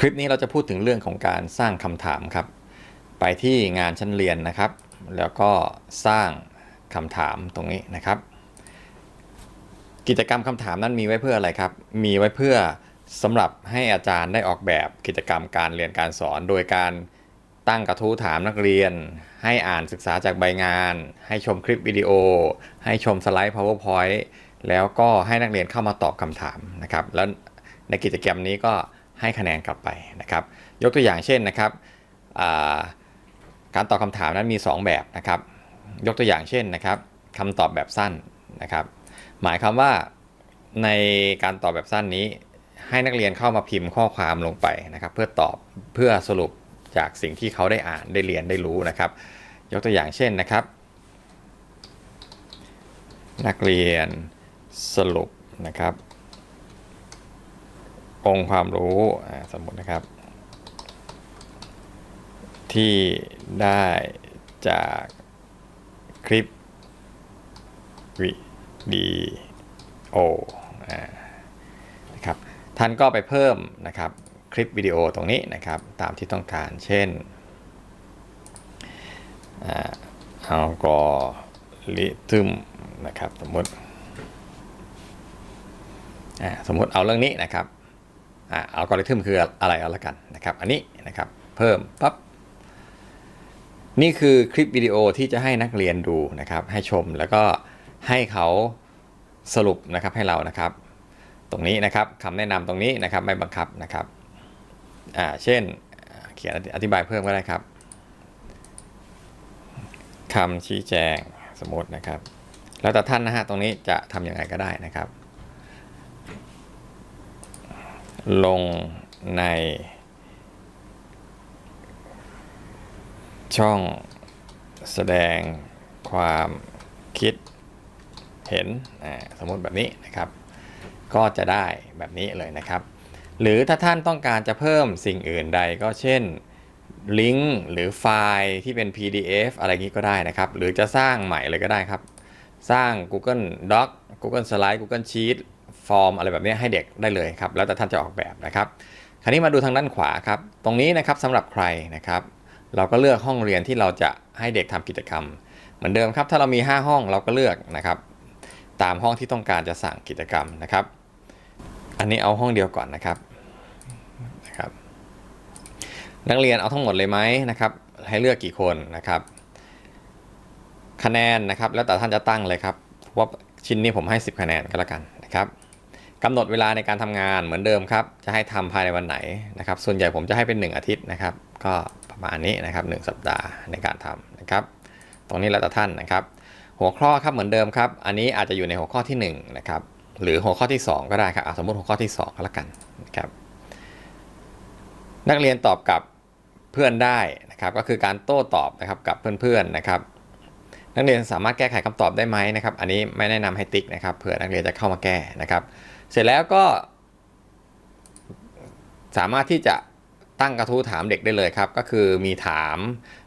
คลิปนี้เราจะพูดถึงเรื่องของการสร้างคำถามครับ ไปที่งานชั้นเรียนนะครับ แล้วก็สร้างคำถามตรงนี้นะครับ กิจกรรมคำถามนั้นมีไว้เพื่ออะไรครับ มีไว้เพื่อสำหรับให้อาจารย์ได้ออกแบบกิจกรรมการเรียนการสอน โดยการตั้งกระทู้ถามนักเรียน ให้อ่านศึกษาจากใบงาน ให้ชมคลิปวิดีโอ ให้ชมสไลด์ powerpoint แล้วก็ให้นักเรียนเข้ามาตอบคำถามนะครับ แล้วในกิจกรรมนี้ก็ ให้คะแนนกลับไปนะครับ ยกตัวอย่างเช่นนะครับการตอบคำถามนั้นมี 2 แบบนะครับ ยกตัวอย่างเช่นนะครับคำตอบแบบสั้นนะครับ หมายความว่าในการตอบแบบสั้นนี้ ให้นักเรียนเข้ามาพิมพ์ข้อความลงไปนะครับ เพื่อตอบเพื่อสรุปจากสิ่งที่เขาได้อ่านได้เรียนได้รู้นะครับ ยกตัวอย่างเช่นนะครับ นักเรียนสรุปนะครับ องค์ความรู้สมมตินะครับ ที่ได้จากคลิปวิดีโอนะครับท่านก็ไปเพิ่มนะครับคลิปวิดีโอตรงนี้นะครับตามที่ต้องการเช่นอัลกอริทึมนะครับสมมติสมมติเอาเรื่องนี้นะครับ อ่าอัลกอริทึมคืออะไรเอาละกันนะครับ อันนี้นะครับเพิ่มปั๊บนี่คือคลิปวิดีโอที่จะให้นักเรียนดูนะครับ ให้ชมแล้วก็ให้เขาสรุปนะครับให้เรานะครับ ตรงนี้นะครับคำแนะนำตรงนี้นะครับไม่บังคับนะครับอ่าเช่นเขียนอธิบายเพิ่มก็ได้ครับคำชี้แจงสมมตินะครับ แล้วแต่ท่านนะฮะตรงนี้จะทำยังไงก็ได้นะครับ ลงในช่องแสดงความคิดเห็นสมมติแบบนี้นะครับ ก็จะได้แบบนี้เลยนะครับ หรือถ้าท่านต้องการจะเพิ่มสิ่งอื่นใดก็เช่นลิงก์หรือไฟล์ที่เป็น PDF อะไรงนี้ก็ได้นะครับ หรือจะสร้างใหม่เลยก็ได้ครับ สร้าง Google Doc Google Slide Google Sheet ฟอร์มอะไรแบบนี้ให้เด็กได้เลยครับ แล้วแต่ท่านจะออกแบบนะครับ คราวนี้มาดูทางด้านขวาครับ ตรงนี้นะครับสำหรับใครนะครับ เราก็เลือกห้องเรียนที่เราจะให้เด็กทำกิจกรรม เหมือนเดิมครับ ถ้าเรามี 5 ห้องเราก็เลือกนะครับ ตามห้องที่ต้องการจะสั่งกิจกรรมนะครับ อันนี้เอาห้องเดียวก่อนนะครับนะครับ นักเรียนเอาทั้งหมดเลยไหมนะครับ ให้เลือกกี่คนนะครับคะแนนนะครับแล้วแต่ท่านจะตั้งเลยครับว่าชิ้นนี้ผมให้ 10 คะแนนก็แล้วกันนะครับ กำหนดเวลาในการทำงานเหมือนเดิมครับ จะให้ทำภายในวันไหนนะครับ ส่วนใหญ่ผมจะให้เป็น 1 อาทิตย์นะครับ ก็ประมาณนี้นะครับ 1 สัปดาห์ในการทำนะครับ ตรงนี้แล้วแต่ท่านนะครับ หัวข้อครับเหมือนเดิมครับ อันนี้อาจจะอยู่ในหัวข้อที่1นะครับ หรือหัวข้อที่ 2 ก็ได้ครับสมมติหัวข้อที่ 2 ก็แล้วกันนะครับ นักเรียนตอบกับเพื่อนได้นะครับ ก็คือการโต้ตอบนะครับกับเพื่อนๆนะครับนักเรียนสามารถแก้ไขคำตอบได้ไหมนะครับ อันนี้ไม่แนะนำให้ติ๊กนะครับ เผื่อนักเรียนจะเข้ามาแก้นะครับ เสร็จแล้วก็ สามารถที่จะตั้งกระทู้ถามเด็กได้เลยครับ ก็คือมีถาม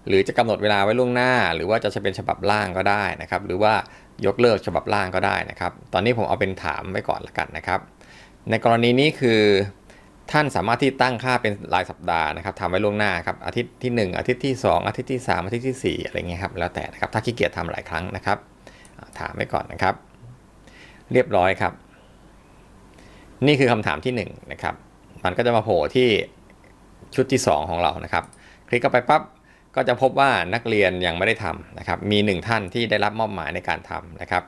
หรือจะกำหนดเวลาไว้ล่วงหน้า หรือว่าจะเป็นฉบับล่างก็ได้นะครับ หรือว่ายกเลิกฉบับล่างก็ได้นะครับ ตอนนี้ผมเอาเป็นถามไว้ก่อนละกันนะครับ ในกรณีนี้คือท่านสามารถที่ตั้งค่าเป็นรายสัปดาห์นะครับทำไว้ล่วงหน้าครับอาทิตย์ที่ 1 อาทิตย์ที่ 2 อาทิตย์ที่ 3 อาทิตย์ที่ 4 อะไรเงี้ยครับแล้วแต่นะครับถ้าขี้เกียจทำหลายครั้งนะครับ ถามไว้ก่อนนะครับ เรียบร้อยครับ นี่คือคำถามที่1นนะครับ มันก็จะมาโผล่ที่ชุดที่ 2 ของเรานะครับ คลิกเข้าไปปั๊บก็จะพบว่านักเรียนยังไม่ได้ทำนะครับ มี 1 ท่านที่ได้รับมอบหมายในการทำนะครับ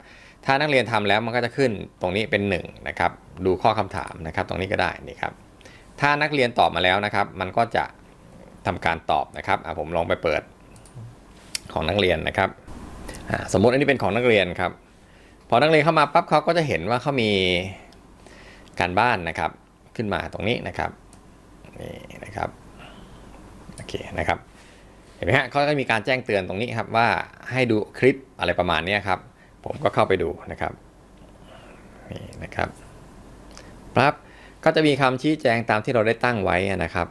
ถ้านักเรียนทำแล้วมันก็จะขึ้นตรงนี้เป็น1นะครับ ดูข้อคำถามนะครับ ตรงนี้ก็ได้นี่ครับ ถ้านักเรียนตอบมาแล้วนะครับ มันก็จะทำการตอบนะครับอะผมลองไปเปิดของนักเรียนนะครับอ่าสมมติอันนี้เป็นของนักเรียนครับ พอนักเรียนเข้ามาปั๊บเขาก็จะเห็นว่าเขามี การบ้านนะครับขึ้นมาตรงนี้นะครับนี่นะครับโอเคนะครับเห็นไหมฮะเขาก็มีการแจ้งเตือนตรงนี้ครับว่าให้ดูคลิปอะไรประมาณนี้ครับ ผมก็เข้าไปดูนะครับนี่นะครับปั๊บก็จะมีคำชี้แจงตามที่เราได้ตั้งไว้นะครับ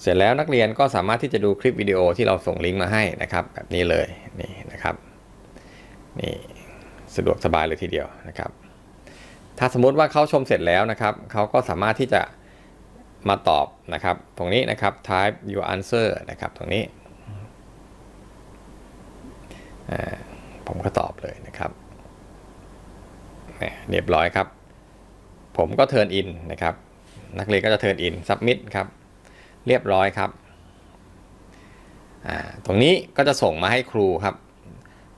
เสร็จแล้วนักเรียนก็สามารถที่จะดูคลิปวิดีโอที่เราส่งลิงก์มาให้นะครับ แบบนี้เลยนี่นะครับนี่สะดวกสบายเลยทีเดียวนะครับ ถ้าสมมติว่าเขาชมเสร็จแล้วนะครับเขาก็สามารถที่จะมาตอบนะครับ ตรงนี้นะครับ type your answer นะครับ ตรงนี้ ผมก็ตอบเลยนะครับเรียบร้อยครับ ผมก็ turn in นะครับ นักเรียนก็จะ turn in submit ครับ เรียบร้อยครับ ตรงนี้ก็จะส่งมาให้ครูครับ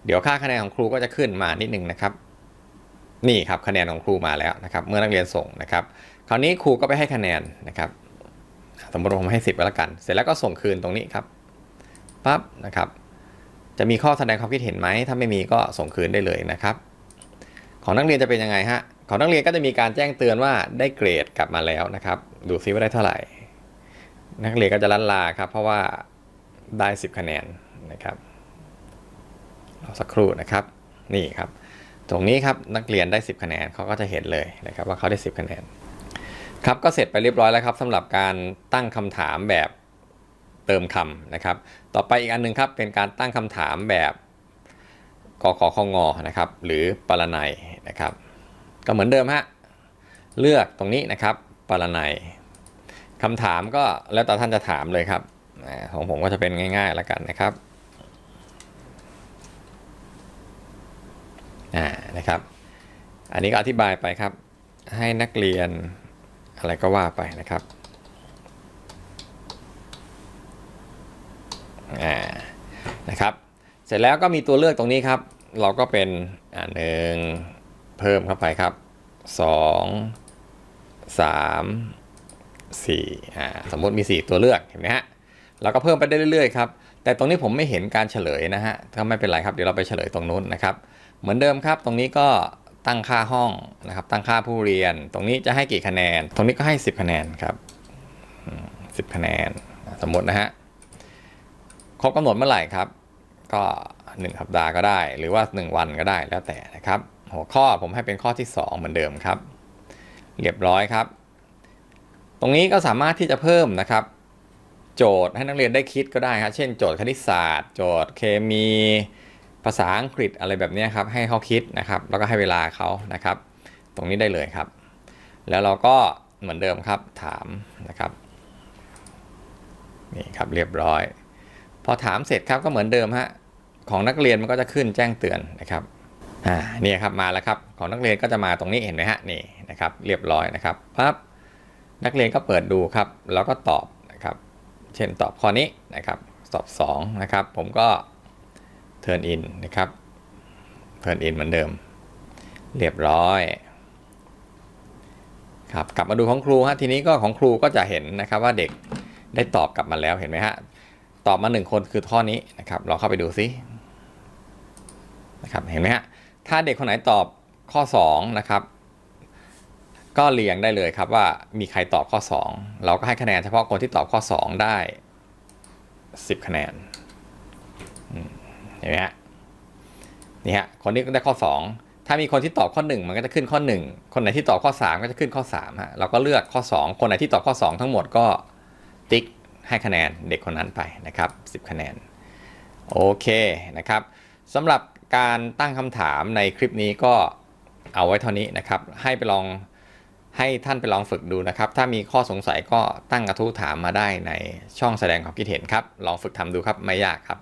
เดี๋ยวค่าคะแนนของครูก็จะขึ้นมานิดนึงนะครับ นี่ครับคะแนนของครูมาแล้วนะครับ เมื่อนักเรียนส่งนะครับ คราวนี้ครูก็ไปให้คะแนนนะครับ สมมติผมให้ 10ก็แล้วกัน เสร็จแล้วก็ส่งคืนตรงนี้ครับปั๊บนะครับ จะมีข้อแสดงความคิดเห็นไหมถ้าไม่มีก็ส่งคืนได้เลยนะครับ ของนักเรียนจะเป็นยังไงฮะของนักเรียนก็จะมีการแจ้งเตือนว่าได้เกรดกลับมาแล้วนะครับ ดูซิว่าได้เท่าไหร่ นักเรียนก็จะลันลาครับ เพราะว่าได้ 10 คะแนนนะครับรอสักครู่นะครับ นี่ครับ ตรงนี้ครับนักเรียนได้ 10 คะแนนเขาก็จะเห็นเลยนะครับว่าเขาได้ 10 คะแนนครับก็เสร็จไปเรียบร้อยแล้วครับสำหรับการตั้งคำถามแบบเติมคำนะครับ ต่อไปอีกอันหนึงครับเป็นการตั้งคำถามแบบกขคงนะครับ หรือปรนัยนะครับ ก็เหมือนเดิมฮะเลือกตรงนี้นะครับปรนัยคำถามก็แล้วแต่ท่านจะถามเลยครับของผมก็จะเป็นง่ายๆแล้วกันนะครับ อ่านะครับ อันนี้ก็อธิบายไปครับ ให้นักเรียนอะไรก็ว่าไปนะครับอ่านะครับ เสร็จแล้วก็มีตัวเลือกตรงนี้ครับ เราก็เป็นอ่าหนึ่งเพิ่มเข้าไปครับสองสามสี่อ่าสมมติมี 4 ตัวเลือกเห็นไหมฮะเราก็เพิ่มไปได้เรื่อยๆครับ แต่ตรงนี้ผมไม่เห็นการเฉลยนะฮะก็ไม่เป็นไรครับ เดี๋ยวเราไปเฉลยตรงนู้นนะครับ เหมือนเดิมครับ ตรงนี้ก็ตั้งค่าห้องนะครับ ตั้งค่าผู้เรียน ตรงนี้จะให้กี่คะแนน ตรงนี้ก็ให้ 10 คะแนนครับ10 คะแนน สมมตินะฮะ ครบกำหนดเมื่อไหร่ครับ ก็ 1 สัปดาห์ก็ได้ หรือว่า 1 วันก็ได้แล้วแต่นะครับ หัวข้อผมให้เป็นข้อที่ 2 เหมือนเดิมครับ เรียบร้อยครับ ตรงนี้ก็สามารถที่จะเพิ่มนะครับ โจทย์ให้นักเรียนได้คิดก็ได้ครับ เช่น โจทย์คณิตศาสตร์ โจทย์เคมี ภาษาอังกฤษอะไรแบบนี้ครับให้เขาคิดนะครับแล้วก็ให้เวลาเขานะครับ ตรงนี้ได้เลยครับ แล้วเราก็เหมือนเดิมครับถามนะครับนี่ครับเรียบร้อย พอถามเสร็จครับก็เหมือนเดิมฮะของนักเรียนมันก็จะขึ้นแจ้งเตือนนะครับอ่านี่ครับมาแล้วครับของนักเรียนก็จะมาตรงนี้เห็นไหมฮะนี่นะครับเรียบร้อยนะครับปั๊บนักเรียนก็เปิดดูครับ แล้วก็ตอบนะครับ เช่นตอบข้อนี้นะครับ ตอบ2นะครับผมก็ turn in นะครับ turn in เหมือนเดิม เรียบร้อยครับกลับมาดูของครูฮะทีนี้ก็ของครูก็จะเห็นนะครับว่าเด็กได้ตอบกลับมาแล้วเห็นไหมฮะตอบมาหนึ่งคนคือข้อนี้นะครับเราเข้าไปดูซินะครับเห็นไหมฮะถ้าเด็กคนไหนตอบข้อ2นะครับก็เรียงได้เลยครับว่ามีใครตอบข้อ 2 เราก็ให้คะแนนเฉพาะคนที่ตอบข้อ 2 ได้ 10 คะแนน เห็นไหมฮะนี่ฮะคนนี้ก็ได้ข้อ 2 ถ้ามีคนที่ตอบข้อ 1 มันก็จะขึ้นข้อ 1 คนไหนที่ตอบข้อ 3 ก็จะขึ้นข้อ3ฮะเราก็เลือกข้อ 2 คนไหนที่ตอบข้อ 2 ทั้งหมดก็ติ๊กให้คะแนนเด็กคนนั้นไปนะครับ 10 คะแนนโอเคนะครับสำหรับการตั้งคำถามในคลิปนี้ก็เอาไว้เท่านี้นะครับ ให้ไปลองให้ท่านไปลองฝึกดูนะครับ ถ้ามีข้อสงสัยก็ตั้งกระทู้ถามมาได้ในช่องแสดงความคิดเห็นครับ ลองฝึกทำดูครับไม่ยากครับ